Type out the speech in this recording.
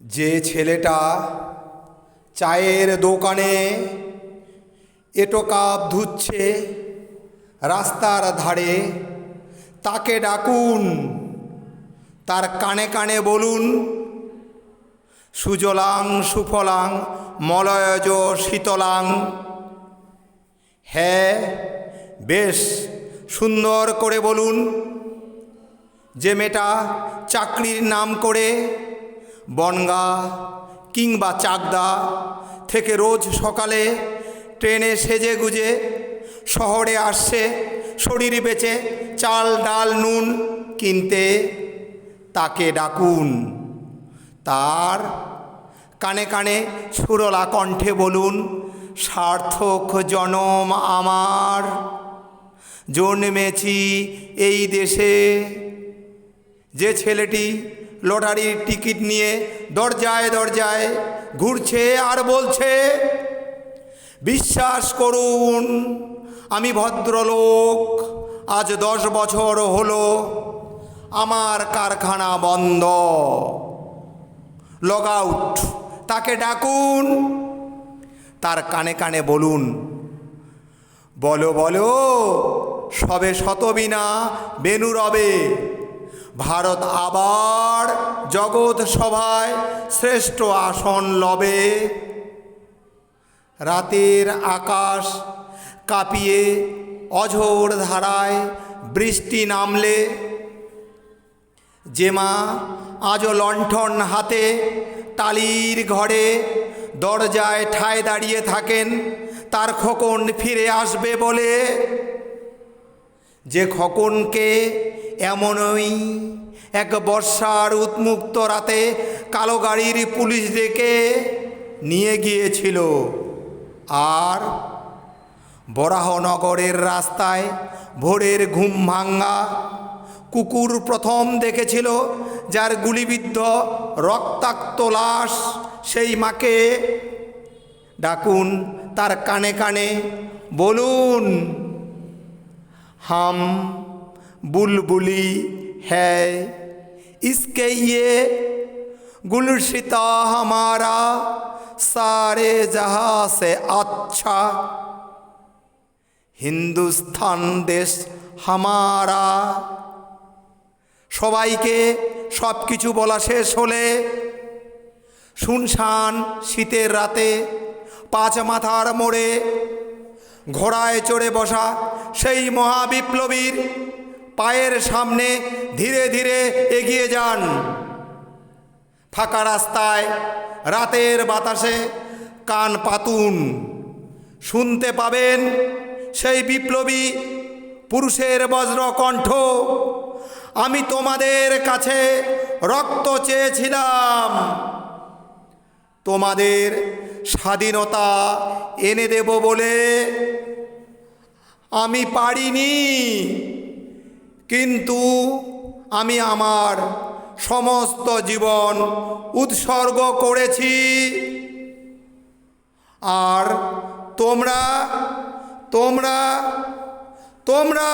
যে ছেলেটা চায়ের দোকানে এটো কাপ ধুচ্ছে রাস্তার ধারে, তাকে ডাকুন। তার কানে কানে বলুন, সুজলাং সুফলাং মলয়জ শীতলাং। হ্যাঁ বেশ সুন্দর করে বলুন, যে মেয়েটা চাকরির নাম করে বনগা কিংবা চাকদা থেকে রোজ সকালে ট্রেনে সেজে গুজে শহরে আসছে, শরীর বেচে চাল, ডাল, নুন কিনতে। তাকে ডাকুন। তার কানে কানে সুরলা কণ্ঠে বলুন, সার্থক জনম আমার, জন্মেছি এই দেশে। যে ছেলেটি লটারির টিকিট নিয়ে দরজায় দরজায় ঘুরছে আর বলছে, বিশ্বাস করুন, আমি ভদ্রলোক, আজ দশ বছর হলো আমার কারখানা বন্ধ। লগ আউট, তাকে ডাকুন। তার কানে কানে বলুন, বলো বলো, সবে শতবিনা বেনু রবে ভারত আবার জগৎ সভায় শ্রেষ্ঠ আসন লবে। রাতের আকাশ কাঁপিয়ে অঝোর ধারায় বৃষ্টি নামলে। যে মা আজও লণ্ঠন হাতে টালির ঘরে দরজায় ঠায় দাঁড়িয়ে থাকেন, তার খোকন ফিরে আসবে বলে। যে খোকনকে এমনই এক বর্ষার উন্মুক্ত রাতে কালো গাড়ির পুলিশ ডেকে নিয়ে গিয়েছিল। আর বরাহনগরের রাস্তায় ভোরের ঘুম ভাঙ্গা কুকুর প্রথম দেখেছিল, যার গুলিবিদ্ধ রক্তাক্ত লাশ সেই মাকে ডাকুন, তার কানে কানে বলুন हम बुलबुली है इसके ये गुलशिता हमारा सारे जहाँ से अच्छा হিন্দুস্থান দেশ হামারা সবাইকে সব কিছু বলা শেষ হলে শুনশান শীতের রাতে পাঁচ মাথার মোড়ে ঘোড়ায় চড়ে বসা সেই মহাবিপ্লবীর পায়ের সামনে ধীরে ধীরে এগিয়ে যান। ফাঁকা রাস্তায় রাতের বাতাসে কান পাতুন। শুনতে পাবেন সেই বিপ্লবী পুরুষের বজ্র কণ্ঠ, আমি তোমাদের কাছে রক্ত চেয়েছিলাম। তোমাদের স্বাধীনতা এনে দেব বলে আমি পারিনি। কিন্তু আমি আমার সমস্ত জীবন উৎসর্গ করেছি। আর তোমরা তোমরা তোমরা